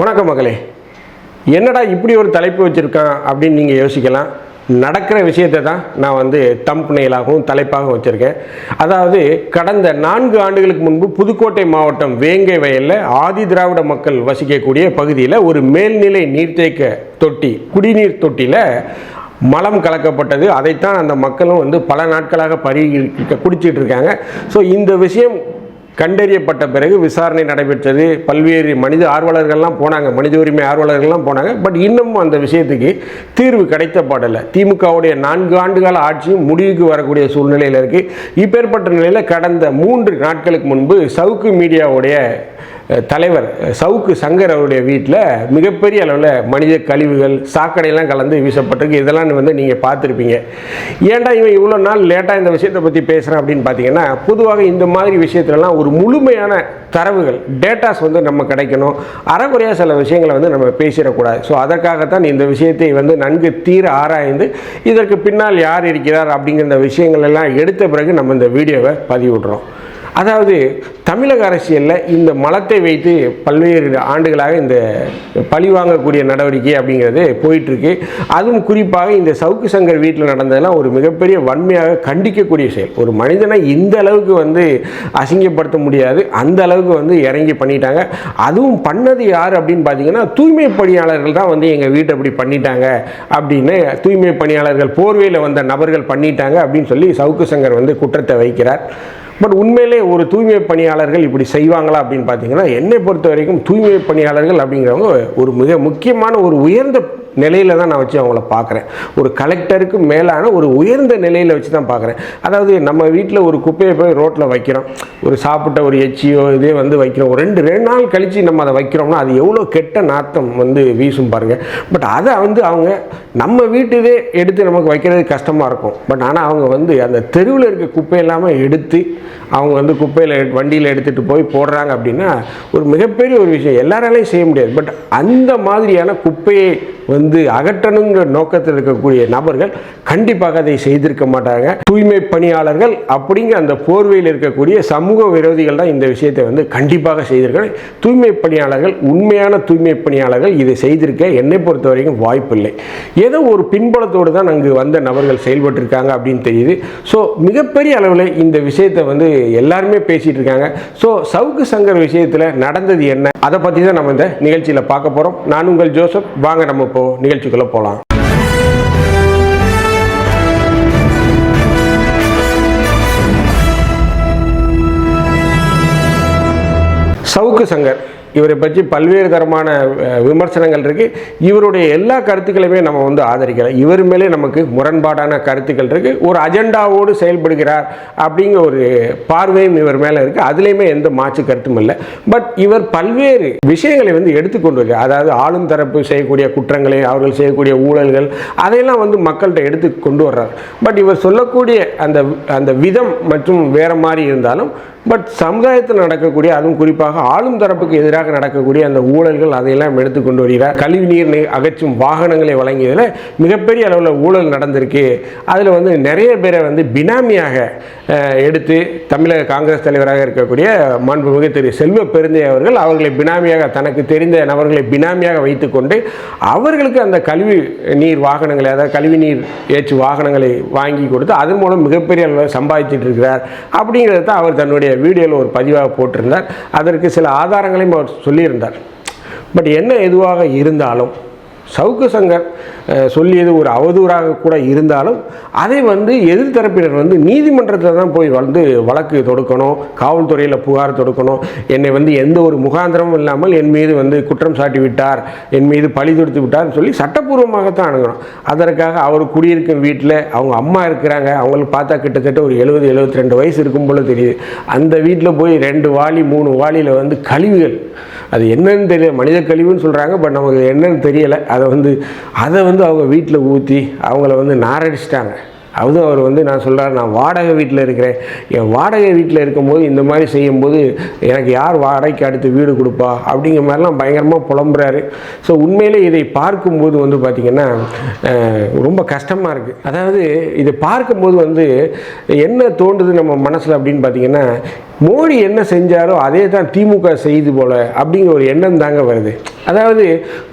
வணக்கம் மகளே. என்னடா இப்படி ஒரு தலைப்பு வச்சுருக்கான் அப்படின்னு நீங்கள் யோசிக்கலாம். நடக்கிற விஷயத்தை தான் நான் வந்து தம்ப் நெயிலாகவும் தலைப்பாகவும் வச்சுருக்கேன். அதாவது கடந்த நான்கு ஆண்டுகளுக்கு முன்பு புதுக்கோட்டை மாவட்டம் வேங்கை வயலில் ஆதி திராவிட மக்கள் வசிக்கக்கூடிய பகுதியில் ஒரு மேல்நிலை நீர்த்தேக்க தொட்டி குடிநீர் தொட்டியில் மலம் கலக்கப்பட்டது. அதைத்தான் அந்த மக்களும் வந்து பல நாட்களாக பருகி குடிச்சிட்டு இருக்காங்க. ஸோ இந்த விஷயம் கண்டறியப்பட்ட பிறகு விசாரணை நடைபெற்றது. பல்வேறு மனித ஆர்வலர்கள்லாம் போனாங்க. மனித உரிமை ஆர்வலர்கள்லாம் போனாங்க. பட் இன்னமும் அந்த விஷயத்துக்கு தீர்வு கிடைத்த பாடலை திமுகவுடைய நான்கு ஆண்டுகால ஆட்சியும் முடிவுக்கு வரக்கூடிய சூழ்நிலையில் இருக்குது இப்பேற்பட்ட நிலையில் கடந்த மூன்று நாட்களுக்கு முன்பு சவுக்கு மீடியாவுடைய தலைவர் சவுக்கு சங்கர் அவருடைய வீட்டில் மிகப்பெரிய அளவில் மனித கழிவுகள் சாக்கடையெல்லாம் கலந்து வீசப்பட்டிருக்கு. இதெல்லாம் வந்து நீங்கள் பார்த்துருப்பீங்க. ஏன்டா இவன் இவ்வளோ நாள் லேட்டாக இந்த விஷயத்தை பற்றி பேசுகிறான் அப்படின்னு பார்த்தீங்கன்னா பொதுவாக இந்த மாதிரி விஷயத்துலலாம் ஒரு முழுமையான தரவுகள் டேட்டாஸ் வந்து நம்ம கிடைக்கணும். அறகுறையாக சில விஷயங்களை வந்து நம்ம பேசிடக்கூடாது. ஸோ அதற்காகத்தான் இந்த விஷயத்தை வந்து நன்கு தீர ஆராய்ந்து இதற்கு பின்னால் யார் இருக்கிறார் அப்படிங்கிற விஷயங்கள் எல்லாம் எடுத்த பிறகு நம்ம இந்த வீடியோவை பதிவிடுறோம். அதாவது தமிழக அரசியலில் இந்த மலத்தை வைத்து பல்வேறு ஆண்டுகளாக இந்த பழி வாங்கக்கூடிய நடவடிக்கை அப்படிங்கிறது போயிட்டுருக்கு. அதுவும் குறிப்பாக இந்த சவுக்கு சங்கர் வீட்டில் நடந்ததெல்லாம் ஒரு மிகப்பெரிய வன்மையாக கண்டிக்கக்கூடிய செயல். ஒரு மனிதனை இந்த அளவுக்கு வந்து அசிங்கப்படுத்த முடியாது. அந்த அளவுக்கு வந்து இறங்கி பண்ணிட்டாங்க. அதுவும் பண்ணது யார் அப்படின்னு பார்த்தீங்கன்னா தூய்மை பணியாளர்கள் தான் வந்து எங்கள் வீட்டை இப்படி பண்ணிட்டாங்க அப்படின்னு தூய்மை பணியாளர்கள் போர்வையில் வந்த நபர்கள் பண்ணிட்டாங்க அப்படின்னு சொல்லி சவுக்கு சங்கர் வந்து குற்றத்தை வைக்கிறார். பட் உண்மையிலே ஒரு தூய்மை பணியாளர்கள் இப்படி செய்வாங்களா அப்படின்னு பார்த்தீங்கன்னா என்னை பொறுத்த வரைக்கும் தூய்மை பணியாளர்கள் அப்படிங்கிறவங்க ஒரு மிக முக்கியமான ஒரு உயர்ந்த நிலையில் தான் நான் வச்சு அவங்கள பார்க்குறேன். ஒரு கலெக்டருக்கு மேலான ஒரு உயர்ந்த நிலையில் வச்சு தான் பார்க்குறேன். அதாவது நம்ம வீட்டில் ஒரு குப்பையை போய் ரோட்டில் வைக்கிறோம். ஒரு சாப்பிட்ட ஒரு எச்சியோ இதே வந்து வைக்கிறோம். ஒரு ரெண்டு ரெண்டு நாள் கழித்து நம்ம அதை வைக்கிறோம்னா அது எவ்வளோ கெட்ட நாத்தம் வந்து வீசும் பாருங்கள் பட் அதை வந்து அவங்க நம்ம வீட்டுதே எடுத்து நமக்கு வைக்கிறது கஷ்டமாக இருக்கும். பட் ஆனால் அவங்க வந்து அந்த தெருவில் இருக்க குப்பை இல்லாமல் எடுத்து அவங்க வந்து குப்பையில் வண்டியில் எடுத்துகிட்டு போய் போடுறாங்க அப்படின்னா ஒரு மிகப்பெரிய ஒரு விஷயம். எல்லாராலையும் செய்ய முடியாது. பட் அந்த மாதிரியான குப்பையை வந்து அகற்றணுங்கிற நோக்கத்தில் இருக்கக்கூடிய நபர்கள் கண்டிப்பாக அதை செய்திருக்க மாட்டாங்க. தூய்மை பணியாளர்கள் அப்படிங்கிற அந்த போர்வையில் இருக்கக்கூடிய சமூக விரோதிகள் தான் இந்த விஷயத்தை வந்து கண்டிப்பாக செய்திருக்காங்க தூய்மை பணியாளர்கள் உண்மையான தூய்மை பணியாளர்கள் இதை செய்திருக்க என்னை பொறுத்த வரைக்கும் வாய்ப்பில்லை. ஏதோ ஒரு பின்புலத்தோடு தான் அங்கு வந்த நபர்கள் செயல்பட்டிருக்காங்க அப்படின்னு தெரியுது. ஸோ மிகப்பெரிய அளவில் இந்த விஷயத்தை வந்து எல்லாருமே பேசிட்டு இருக்காங்க. ஸோ சவுக்கு சங்கர் விஷயத்தில் நடந்தது என்ன? அதை பற்றி தான் நம்ம இந்த நிகழ்ச்சியில் பார்க்க போகிறோம் நான் உங்கள் ஜோசப். வாங்க நம்ம இப்போ நிகழ்ச்சிக்குள்ளே போகலாம் சவுக்கு சங்கர் இவரை பற்றி பல்வேறு தரமான விமர்சனங்கள் இருக்குது இவருடைய எல்லா கருத்துக்களையுமே நம்ம வந்து ஆதரிக்கலாம் இவர் மேலே நமக்கு முரண்பாடான கருத்துக்கள் இருக்குது ஒரு அஜெண்டாவோடு செயல்படுகிறார் அப்படிங்கிற ஒரு பார்வையும் இவர் மேலே இருக்குது அதுலேயுமே எந்த மாற்று கருத்தும் இல்லை. பட் இவர் பல்வேறு விஷயங்களை வந்து எடுத்துக்கொண்டு வருகிறார் அதாவது ஆளும் தரப்பு செய்யக்கூடிய குற்றங்களை அவர்கள் செய்யக்கூடிய ஊழல்கள் அதையெல்லாம் வந்து மக்கள்கிட்ட எடுத்து கொண்டு வர்றார். பட் இவர் சொல்லக்கூடிய அந்த அந்த விதம் மற்றும் வேறு மாதிரி இருந்தாலும் பட் சமுதாயத்தில் நடக்கக்கூடிய அதுவும் குறிப்பாக ஆளும் தரப்புக்கு எதிராக நடக்கக்கூடிய அந்த ஊழல்கள் அதையெல்லாம் எடுத்து கொண்டு வருகிறார். கழிவுநீர் நீர் அகற்றும் வாகனங்களை வழங்கியதில் மிகப்பெரிய அளவில் ஊழல் நடந்திருக்கு. அதில் வந்து நிறைய பேரை வந்து பினாமியாக எடுத்து தமிழக காங்கிரஸ் தலைவராக இருக்கக்கூடிய மாண்புமிகு திரு செல்வ பெருந்தை அவர்கள் அவர்களை பினாமியாக தனக்கு தெரிந்த நபர்களை பினாமியாக வைத்துக்கொண்டு அவர்களுக்கு அந்த கழிவு நீர் வாகனங்களை அதாவது கழிவு நீர் ஏற்று வாகனங்களை வாங்கி கொடுத்து அதன் மூலம் மிகப்பெரிய அளவில் சம்பாதிச்சிட்டு இருக்கிறார். அப்படிங்கிறத தான் அவர் தன்னுடைய வீடியோவில் ஒரு பதிவாக போட்டிருந்தார். அதற்கு சில ஆதாரங்களையும் அவர் சொல்லியிருந்தார். பட் என்ன எதுவாக இருந்தாலும் சவுக்கு சங்கர் சொல்லியது ஒரு அவதூறாக கூட இருந்தாலும் அதை வந்து எதிர்த்தரப்பினர் வந்து நீதிமன்றத்தில் தான் போய் வந்து வழக்கு தொடுக்கணும் காவல்துறையில் புகார் தொடுக்கணும். என்னை வந்து எந்த ஒரு முகாந்திரமும் இல்லாமல் என் மீது வந்து குற்றம் சாட்டி விட்டார் என் மீது பழி தொடுத்து விட்டார்னு சொல்லி சட்டப்பூர்வமாகத்தான் அணுகணும். அதற்காக அவர் குடியிருக்கும் வீட்டில் அவங்க அம்மா இருக்கிறாங்க அவங்களுக்கு பார்த்தா கிட்டத்தட்ட ஒரு எழுபது எழுபத்தி ரெண்டு வயசு இருக்கும் போல தெரியுது. அந்த வீட்டில் போய் ரெண்டு வாளி மூணு வாளியில் வந்து கழிவுகள். அது என்னன்னு தெரியல மனித கழிவுன்னு சொல்கிறாங்க பட் நமக்கு என்னன்னு தெரியலை. அதை வந்து அதை வந்து அவங்க வீட்டில் ஊற்றி அவங்கள வந்து நாரடிச்சிட்டாங்க. அதுவும் அவர் வந்து நான் சொல்கிறார் நான் வாடகை வீட்டில் இருக்கிறேன். என் வாடகை வீட்டில் இருக்கும்போது இந்த மாதிரி செய்யும்போது எனக்கு யார் வாடகைக்கு அடுத்து வீடு கொடுப்பா? அப்படிங்கிற மாதிரிலாம் பயங்கரமாக புலம்புறாரு. ஸோ உண்மையிலே இதை பார்க்கும்போது வந்து பார்த்திங்கன்னா ரொம்ப கஷ்டமாக இருக்குது அதாவது இதை பார்க்கும்போது வந்து என்ன தோன்றுது நம்ம மனசில் அப்படின்னு பார்த்தீங்கன்னா மோடி என்ன செஞ்சாரோ அதே தான் திமுக செய்து போல அப்படிங்கிற ஒரு எண்ணம் தாங்க வருது. அதாவது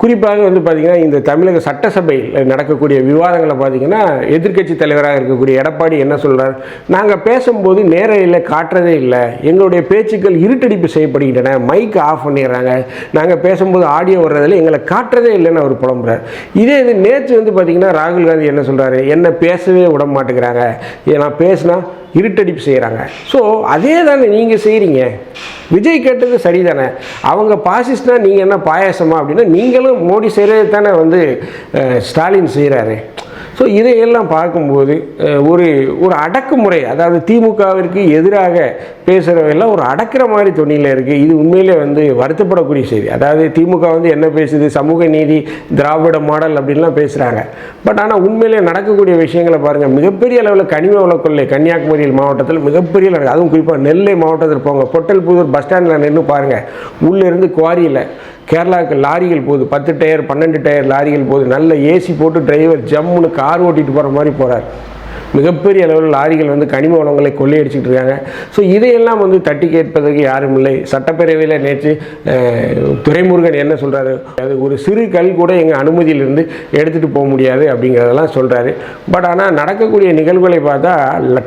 குறிப்பாக வந்து பார்த்திங்கன்னா இந்த தமிழக சட்டசபையில் நடக்கக்கூடிய விவாதங்களை பார்த்திங்கன்னா எதிர்க்கட்சி தலைவராக இருக்கக்கூடிய எடப்பாடி என்ன சொல்கிறார் நாங்கள் பேசும்போது நேரையில் காட்டுறதே இல்லை. எங்களுடைய பேச்சுக்கள் இருட்டடிப்பு செய்யப்படுகின்றன. மைக் ஆஃப் பண்ணிடுறாங்க. நாங்கள் பேசும்போது ஆடியோ வர்றதில் எங்களை காட்டுறதே இல்லைன்னு அவர் புலம்புறார். இதே இது நேற்று வந்து பார்த்திங்கன்னா ராகுல் காந்தி என்ன சொல்கிறாரு என்ன பேசவே விட மாட்டேங்கிறாங்க. நான் பேசினா இருட்டடிப்பு செய்கிறாங்க ஸோ அதே தான் நீங்கள் செய்கிறீங்க விஜய் கேட்டது சரிதானே? அவங்க பாசிஸ்ட்னா நீங்கள் என்ன பாயாசமா அப்படின்னா நீங்களும் மோடி செய்கிறது தானே வந்து அஹ், ஸ்டாலின் செய்கிறாரு ஸோ இதையெல்லாம் பார்க்கும்போது ஒரு ஒரு அடக்குமுறை அதாவது திமுகவிற்கு எதிராக பேசுகிறவெல்லாம் ஒரு அடக்கிற மாதிரி தொனியில் இருக்குது இது உண்மையிலே வந்து வருத்தப்படக்கூடிய செய்தி. அதாவது திமுக வந்து என்ன பேசுது? சமூக நீதி திராவிட மாடல் அப்படின்லாம் பேசுகிறாங்க பட் ஆனால் உண்மையிலே நடக்கக்கூடிய விஷயங்களை பாருங்கள் மிகப்பெரிய அளவில் கனிம வளக்கொள்ளை கன்னியாகுமரி மாவட்டத்தில் மிகப்பெரிய அதுவும் குறிப்பாக நெல்லை மாவட்டத்தில் போங்க. பொட்டல்புதூர் பஸ் ஸ்டாண்டில் நின்று பாருங்கள் உள்ளேருந்து குவாரியில் கேரளாவுக்கு லாரிகள் போகுது. பத்து டயர் பன்னெண்டு டயர் லாரிகள் போகுது. நல்ல ஏசி போட்டு டிரைவர் ஜம்முன்னு கார் ஓட்டிகிட்டு போகிற மாதிரி போகிறார் மிகப்பெரிய அளவில் லாரிகள் வந்து கனிம வளங்களை கொள்ளையடிச்சிட்டு இருக்காங்க. ஸோ இதையெல்லாம் வந்து தட்டி கேட்பதற்கு யாரும் இல்லை. சட்டப்பேரவையில் நேற்று துரைமுருகன் என்ன சொல்கிறாரு அது ஒரு சிறு கல் கூட எங்கள் அனுமதியிலிருந்து எடுத்துகிட்டு போக முடியாது அப்படிங்கிறதெல்லாம் சொல்கிறாரு பட் ஆனால் நடக்கக்கூடிய நிகழ்வுகளை பார்த்தா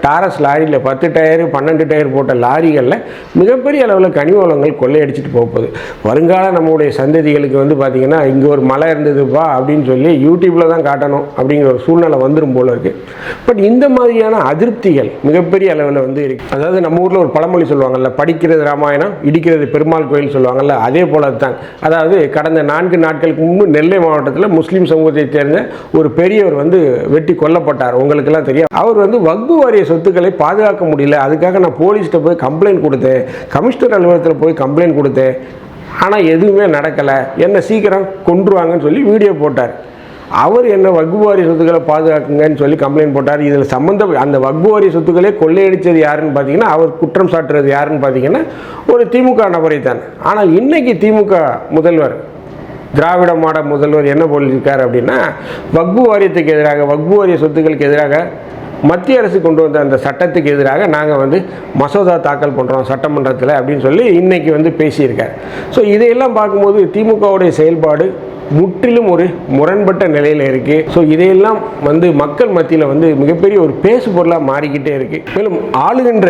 டாரஸ் லாரியில் பத்து டயர் பன்னெண்டு டயர் போட்ட லாரிகளில் மிகப்பெரிய அளவில் கனிம வளங்கள் கொள்ளையடிச்சிட்டு போக போகுது. வருங்கால நம்முடைய சந்ததிகளுக்கு வந்து பார்த்திங்கன்னா இங்கே ஒரு மலை இருந்ததுப்பா அப்படின்னு சொல்லி யூடியூப்பில் தான் காட்டணும் அப்படிங்கிற ஒரு சூழ்நிலை வந்துடும் போல இருக்குது பட் இந்த மாதிரியான அதிருப்திகள் மிகப்பெரிய அளவில் வந்து இருக்கு? அதாவது நம்ம ஊரில் ஒரு பழமொழி சொல்லுவாங்கல்ல படிக்கிறது ராமாயணம் இடிக்கிறது பெருமாள் கோயில் சொல்லுவாங்கல்ல அதே போல தான் அதாவது கடந்த நான்கு நாட்களுக்கு முன்பு நெல்லை மாவட்டத்தில் முஸ்லீம் சமூகத்தை சேர்ந்த ஒரு பெரியவர் வந்து வெட்டி கொல்லப்பட்டார். உங்களுக்கெல்லாம் தெரியும். அவர் வந்து வக்பு வாரிய சொத்துக்களை பாதுகாக்க முடியல. அதுக்காக நான் போலீஸ்கிட்ட போய் கம்ப்ளைண்ட் கொடுத்தேன். கமிஷனர் அலுவலகத்தில் போய் கம்ப்ளைண்ட் கொடுத்தேன். ஆனால் எதுவுமே நடக்கலை. என்ன சீக்கிரம் கொன்றுவாங்கன்னு சொல்லி வீடியோ போட்டார். அவர் என்ன வக்புவாரி சொத்துக்களை பாதுகாக்குங்கன்னு சொல்லி கம்ப்ளைண்ட் போட்டார். இதில் சம்மந்த அந்த வக்புவாரி சொத்துக்களே கொள்ளையடித்தது யாருன்னு பார்த்தீங்கன்னா அவர் குற்றம் சாட்டுறது யாருன்னு பார்த்தீங்கன்னா ஒரு திமுக நபரை தான். ஆனால் இன்றைக்கி திமுக முதல்வர் திராவிட மாட முதல்வர் என்ன சொல்லியிருக்கார் அப்படின்னா வக்பு வாரியத்துக்கு எதிராக வக்பு வாரிய சொத்துக்களுக்கு எதிராக மத்திய அரசு கொண்டு வந்த அந்த சட்டத்துக்கு எதிராக நாங்கள் வந்து மசோதா தாக்கல் பண்ணுறோம் சட்டமன்றத்தில் அப்படின்னு சொல்லி இன்னைக்கு வந்து பேசியிருக்கார். ஸோ இதையெல்லாம் பார்க்கும்போது திமுகவுடைய செயல்பாடு முற்றிலும் ஒரு முரண்பட்ட நிலையில் இருக்குது ஸோ இதையெல்லாம் வந்து மக்கள் மத்தியில் வந்து மிகப்பெரிய ஒரு பேசு பொருளாக மாறிக்கிட்டே இருக்குது மேலும் ஆளுகின்ற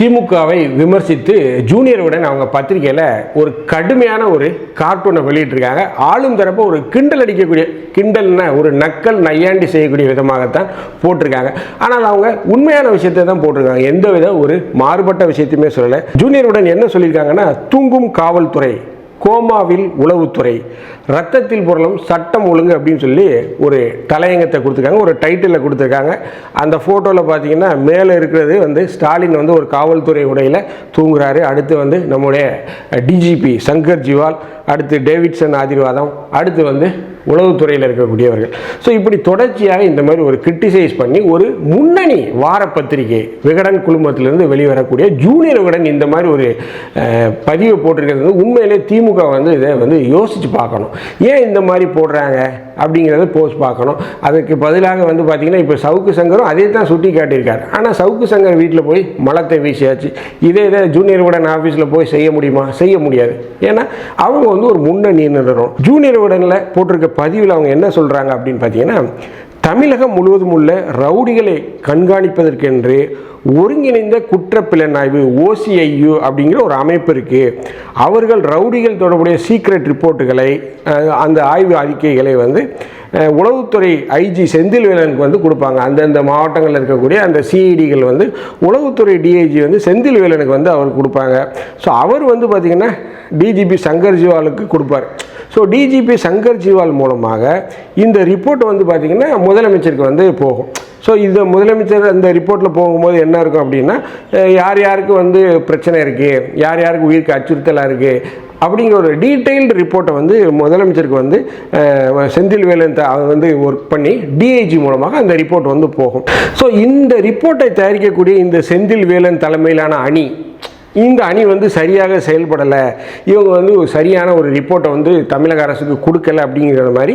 திமுகவை விமர்சித்து ஜூனியருடன் அவங்க பத்திரிகையில் ஒரு கடுமையான ஒரு கார்ட்டூனை வெளியிட்டிருக்காங்க. ஆளும் தரப்போ ஒரு கிண்டல் அடிக்கக்கூடிய கிண்டல்னா ஒரு நக்கல் நையாண்டி செய்யக்கூடிய விதமாகத்தான் போட்டிருக்காங்க. ஆனால் அவங்க உண்மையான விஷயத்தை தான் போட்டிருக்காங்க. எந்த வித ஒரு மாறுபட்ட விஷயத்தையுமே சொல்லலை. ஜூனியருடன் என்ன சொல்லியிருக்காங்கன்னா தூங்கும் காவல்துறை கோமாவில் உளவுத்துறை. ரத்தத்தில் பொருளும் சட்டம் ஒழுங்கு அப்படின்னு சொல்லி ஒரு தலையங்கத்தை கொடுத்துருக்காங்க ஒரு டைட்டிலில் கொடுத்துருக்காங்க. அந்த ஃபோட்டோவில் பார்த்தீங்கன்னா மேலே இருக்கிறது வந்து ஸ்டாலின் வந்து ஒரு காவல்துறை உடையில் தூங்குறாரு. அடுத்து வந்து நம்முடைய டிஜிபி சங்கர் ஜிவால் அடுத்து டேவிட்சன் ஆதிர்வாதம் அடுத்து வந்து உளவுத்துறையில் இருக்கக்கூடியவர்கள். ஸோ இப்படி தொடர்ச்சியாக இந்த மாதிரி ஒரு கிரிட்டிசைஸ் பண்ணி ஒரு முன்னணி வார பத்திரிகை விகடன் குழுமத்திலிருந்து வெளிவரக்கூடிய ஜூனியர் விகடன் இந்த மாதிரி ஒரு பதிவை போட்டிருக்கிறது வந்து உண்மையிலே திமுக வந்து இதை வந்து யோசித்து பார்க்கணும். ஏன் இந்த மாதிரி போடுறாங்க அப்படிங்கிறத போஸ்ட் பார்க்கணும். அதுக்கு பதிலாக வந்து பார்த்திங்கன்னா இப்போ சவுக்கு சங்கரும் அதே தான் சுட்டி காட்டியிருக்காரு. ஆனால் சவுக்கு சங்கர் வீட்டில் போய் மலத்தை வீசியாச்சு. இதே இதை ஜூனியர் உடன் ஆஃபீஸில் போய் செய்ய முடியுமா? செய்ய முடியாது. ஏன்னா அவங்க வந்து ஒரு முன்னணி நிறுவனம் ஜூனியர் உடனில் போட்டிருக்க பதிவில் அவங்க என்ன சொல்கிறாங்க அப்படின்னு பார்த்தீங்கன்னா தமிழகம் முழுவதும் உள்ள ரவுடிகளை கண்காணிப்பதற்கென்று ஒருங்கிணைந்த குற்றப்பிலனாய்வு ஓசிஐயு அப்படிங்கிற ஒரு அமைப்பு இருக்குது அவர்கள் ரவுடிகள் தொடர்புடைய சீக்ரெட் ரிப்போர்ட்டுகளை அந்த ஆய்வு அறிக்கைகளை வந்து உளவுத்துறை ஐஜி செந்தில்வேலனுக்கு வந்து கொடுப்பாங்க. அந்தந்த மாவட்டங்களில் இருக்கக்கூடிய அந்த சிஐடிகள் வந்து உளவுத்துறை டிஐஜி வந்து செந்தில்வேலனுக்கு வந்து அவர் கொடுப்பாங்க. ஸோ அவர் வந்து பார்த்திங்கன்னா டிஜிபி சங்கர் ஜிவாலுக்கு கொடுப்பார். ஸோ டிஜிபி சங்கர் ஜிவால் மூலமாக இந்த ரிப்போர்ட் வந்து பார்த்திங்கன்னா முதலமைச்சருக்கு வந்து போகும். ஸோ இந்த முதலமைச்சர் அந்த ரிப்போர்ட்டில் போகும்போது என்ன இருக்கும் அப்படின்னா யார் யாருக்கு வந்து பிரச்சனை இருக்குது யார் யாருக்கு உயிருக்கு அச்சுறுத்தலாக இருக்குது அப்படிங்கிற ஒரு டீட்டெயில்டு ரிப்போர்ட்டை வந்து முதலமைச்சருக்கு வந்து செந்தில் செந்தில்வேலன் த- வந்து ஒர்க் பண்ணி டிஐஜி மூலமாக அந்த ரிப்போர்ட் வந்து போகும். ஸோ இந்த ரிப்போர்ட்டை தயாரிக்கக்கூடிய இந்த செந்தில்வேலன் தலைமையிலான அணி இந்த அணி வந்து சரியாக செயல்படலை. இவங்க வந்து ஒரு சரியான ஒரு ரிப்போர்ட்டை வந்து தமிழக அரசுக்கு கொடுக்கல அப்படிங்கிற மாதிரி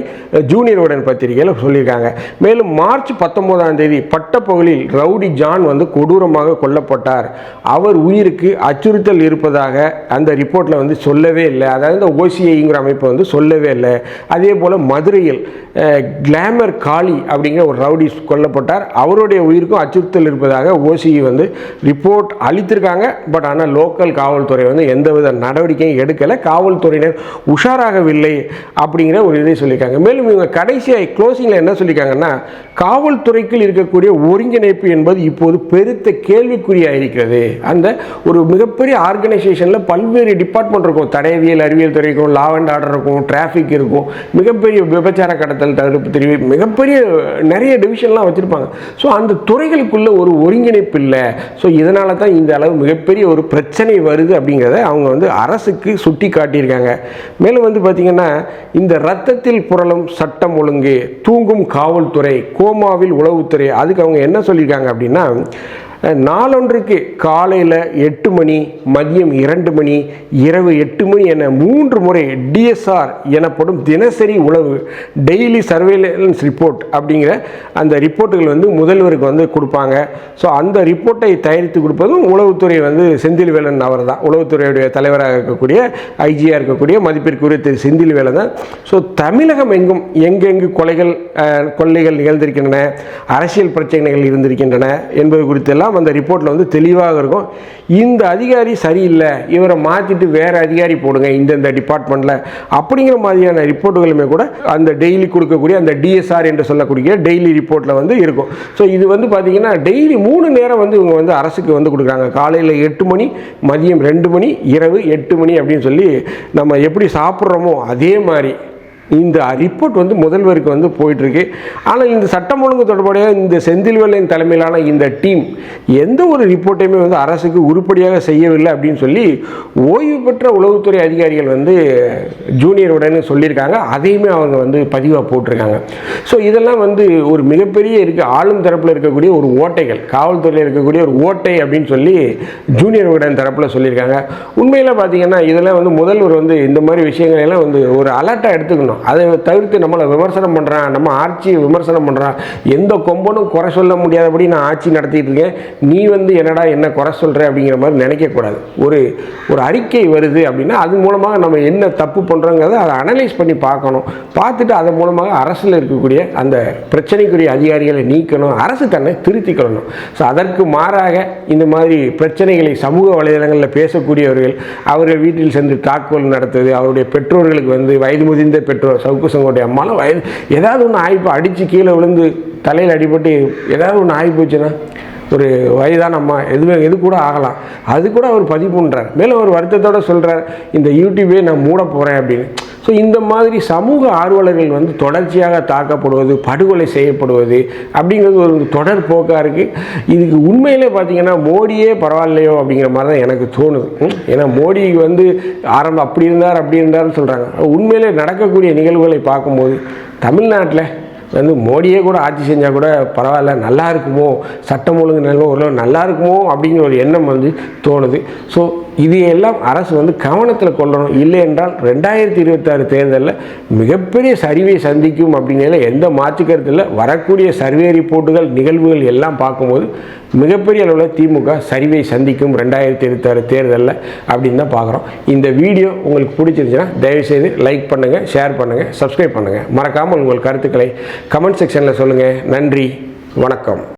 ஜூனியர் உடன் பத்திரிகையில் சொல்லியிருக்காங்க. மேலும் மார்ச் பத்தொம்போதாம் தேதி பட்டப்பகுதியில் ரவுடி ஜான் வந்து கொடூரமாக கொல்லப்பட்டார். அவர் உயிருக்கு அச்சுறுத்தல் இருப்பதாக அந்த ரிப்போர்ட்டில் வந்து சொல்லவே இல்லை. அதாவது இந்த ஓசிஐங்கிற அமைப்பு வந்து சொல்லவே இல்லை. அதே போல் மதுரையில் கிளாமர் காளி அப்படிங்கிற ஒரு ரவுடி கொல்லப்பட்டார். அவருடைய உயிருக்கும் அச்சுறுத்தல் இருப்பதாக ஓசிஐ வந்து ரிப்போர்ட் அளித்திருக்காங்க. பட் ஆனால் லோக்கல் காவல்துறை வந்து எந்தவித நடவடிக்கையும் எடுக்கலை. காவல்துறையினர் உஷாராகவில்லை அப்படிங்கிற ஒரு இதை சொல்லியிருக்காங்க. மேலும் இவங்க கடைசியாக க்ளோசிங்கில் என்ன சொல்லியிருக்காங்கன்னா காவல்துறைக்குள் இருக்கக்கூடிய ஒருங்கிணைப்பு என்பது இப்போது பெருத்த கேள்விக்குறியாக இருக்கிறது அந்த ஒரு மிகப்பெரிய ஆர்கனைசேஷனில் பல்வேறு டிபார்ட்மெண்ட் இருக்கும். தடையவியல் அறிவியல் துறை இருக்கும் லா அண்ட் ஆர்டர் இருக்கும் டிராஃபிக் இருக்கும். மிகப்பெரிய விபச்சார கடத்தல் தடுப்பு பிரிவு மிகப்பெரிய நிறைய டிவிஷன்லாம் வச்சுருப்பாங்க. ஸோ அந்த துறைகளுக்குள்ள ஒரு ஒருங்கிணைப்பு இல்லை. ஸோ இதனால தான் இந்த அளவு மிகப்பெரிய ஒரு பிரச்சனை வருது அப்படிங்கிறத அவங்க வந்து அரசுக்கு சுட்டி காட்டியிருக்காங்க. மேலும் வந்து பார்த்திங்கன்னா இந்த ரத்தத்தில் புரளும் சட்டம் ஒழுங்கு தூங்கும் காவல்துறை கோமாவில் உளவுத்துறை அதுக்கு அவங்க என்ன சொல்லியிருக்காங்க அப்படின்னா நாளொன்றுக்கு காலையில் எட்டு மணி மதியம் இரண்டு மணி இரவு எட்டு மணி என மூன்று முறை டிஎஸ்ஆர் எனப்படும் தினசரி உழவு டெய்லி சர்வேலன்ஸ் ரிப்போர்ட் அப்படிங்கிற அந்த ரிப்போர்ட்டுகள் வந்து முதல்வருக்கு வந்து கொடுப்பாங்க. ஸோ அந்த ரிப்போர்ட்டை தயாரித்து கொடுப்பதும் உளவுத்துறை வந்து செந்தில்வேலன் அவர் தான் உளவுத்துறையுடைய தலைவராக இருக்கக்கூடிய ஐஜியாக இருக்கக்கூடிய மதிப்பிற்குரிய திரு செந்தில்வேலன் தான். ஸோ தமிழகம் எங்கும் எங்கெங்கு கொலைகள் கொள்ளைகள் நிகழ்ந்திருக்கின்றன அரசியல் பிரச்சனைகள் இருந்திருக்கின்றன என்பது குறித்தெல்லாம் அந்த ரிப்போர்ட்டில் வந்து தெளிவாக இருக்கும். இந்த அதிகாரி சரியில்லை. இவரை மாற்றிட்டு வேறு அதிகாரி போடுங்க இந்தந்த டிபார்ட்மெண்ட்டில் அப்படிங்கிற மாதிரியான ரிப்போர்ட்டுகளுமே கூட அந்த டெய்லி கொடுக்கக்கூடிய அந்த டிஎஸ்ஆர் என்று சொல்லக்கூடிய டெய்லி ரிப்போர்ட்டில் வந்து இருக்கும். ஸோ இது வந்து பார்த்தீங்கன்னா டெய்லி மூணு நேரம் வந்து இவங்க வந்து அரசுக்கு வந்து கொடுக்குறாங்க. காலையில் எட்டு மணி மதியம் ரெண்டு மணி இரவு எட்டு மணி அப்படின்னு சொல்லி நம்ம எப்படி சாப்பிட்றோமோ அதே மாதிரி இந்த ரிப்போர்ட் வந்து முதல்வருக்கு வந்து போயிட்டுருக்கு. ஆனால் இந்த சட்டம் ஒழுங்கு தொடர்புடைய இந்த செந்தில்வேலையின் தலைமையிலான இந்த டீம் எந்த ஒரு ரிப்போர்ட்டையுமே வந்து அரசுக்கு உருப்படியாக செய்யவில்லை அப்படின்னு சொல்லி ஓய்வு பெற்ற உளவுத்துறை அதிகாரிகள் வந்து ஜூனியர் உடனே சொல்லியிருக்காங்க. அதையுமே அவங்க வந்து பதிவாக போட்டிருக்காங்க. ஸோ இதெல்லாம் வந்து ஒரு மிகப்பெரிய இருக்க. ஆளும் தரப்பில் இருக்கக்கூடிய ஒரு ஓட்டைகள் காவல்துறையில் இருக்கக்கூடிய ஒரு ஓட்டை அப்படின்னு சொல்லி ஜூனியர் உடன் தரப்பில் சொல்லியிருக்காங்க. உண்மையில் பார்த்தீங்கன்னா இதெல்லாம் வந்து முதல்வர் வந்து இந்த மாதிரி விஷயங்களெல்லாம் வந்து ஒரு அலர்ட்டாக எடுத்துக்கணும். அதை தவிர்த்து நம்மளை விமர்சனம் பண்ணுறான் நம்ம ஆட்சியை விமர்சனம் பண்ணுறான் எந்த கொம்பனும் குறை சொல்ல முடியாதபடி நான் ஆட்சி நடத்திட்டு இருக்கேன். நீ வந்து என்னடா என்ன குறை சொல்கிற அப்படிங்கிற மாதிரி நினைக்கக்கூடாது ஒரு ஒரு அறிக்கை வருது அப்படின்னா அது மூலமாக நம்ம என்ன தப்பு பண்ணுறோங்கிறத அதை அனலைஸ் பண்ணி பார்க்கணும். பார்த்துட்டு அதன் மூலமாக அரசில் இருக்கக்கூடிய அந்த பிரச்சனைக்குரிய அதிகாரிகளை நீக்கணும். அரசு தன்னை திருத்திக்கொள்ளணும். ஸோ அதற்கு மாறாக இந்த மாதிரி பிரச்சனைகளை சமூக வலைதளங்களில் பேசக்கூடியவர்கள் அவர்கள் வீட்டில் சென்று தாக்குதல் நடத்துவது அவருடைய பெற்றோர்களுக்கு வந்து வயது முதிர்ந்த பெற்றோர் சவுக்கு சங்கோடைய அம்மாலாம் வயது ஏதாவது ஒன்று ஆயிப்போ அடித்து கீழே விழுந்து தலையில் அடிபட்டு ஏதாவது ஒன்று ஆகி போச்சுன்னா ஒரு வயதான அம்மா எதுவே எது கூட ஆகலாம். அது கூட அவர் பதிவு பண்ணுறார் மேலும் அவர் வருத்தத்தோட சொல்கிறார் இந்த யூடியூபே நான் மூட போகிறேன் அப்படின்னு. ஸோ இந்த மாதிரி சமூக ஆர்வலர்கள் வந்து தொடர்ச்சியாக தாக்கப்படுவது படுகொலை செய்யப்படுவது அப்படிங்கிறது ஒரு தொடர் போக்காக இருக்குது இதுக்கு உண்மையிலே பார்த்தீங்கன்னா மோடியே பரவாயில்லையோ அப்படிங்கிற மாதிரி தான் எனக்கு தோணுது. ஏன்னா மோடி வந்து ஆரம்பம் அப்படி இருந்தார் அப்படி இருந்தார்னு சொல்கிறாங்க உண்மையிலே நடக்கக்கூடிய நிகழ்வுகளை பார்க்கும்போது தமிழ்நாட்டில் வந்து மோடியே கூட ஆட்சி செஞ்சால் கூட பரவாயில்ல நல்லா இருக்குமோ சட்டம் ஒழுங்கு நிலவு ஓரளவு நல்லா இருக்குமோ அப்படிங்கிற ஒரு எண்ணம் வந்து தோணுது. ஸோ இது எல்லாம் அரசு வந்து கவனத்தில் கொள்ளணும். இல்லை என்றால் ரெண்டாயிரத்தி இருபத்தாறு தேர்தலில் மிகப்பெரிய சரிவை சந்திக்கும் அப்படிங்கிறதுல எந்த மாற்று இல்லை. வரக்கூடிய சர்வே ரிப்போர்ட்டுகள் நிகழ்வுகள் எல்லாம் பார்க்கும்போது மிகப்பெரிய அளவில் திமுக சரிவை சந்திக்கும் ரெண்டாயிரத்தி இருபத்தாறு தேர்தலில் அப்படின்னு தான் பார்க்குறோம். இந்த வீடியோ உங்களுக்கு பிடிச்சிருந்துச்சுன்னா தயவுசெய்து லைக் பண்ணுங்கள் ஷேர் பண்ணுங்கள் சப்ஸ்கிரைப் பண்ணுங்கள் மறக்காமல் உங்கள் கருத்துக்களை கமெண்ட் செக்ஷனில் சொல்லுங்கள் நன்றி வணக்கம்.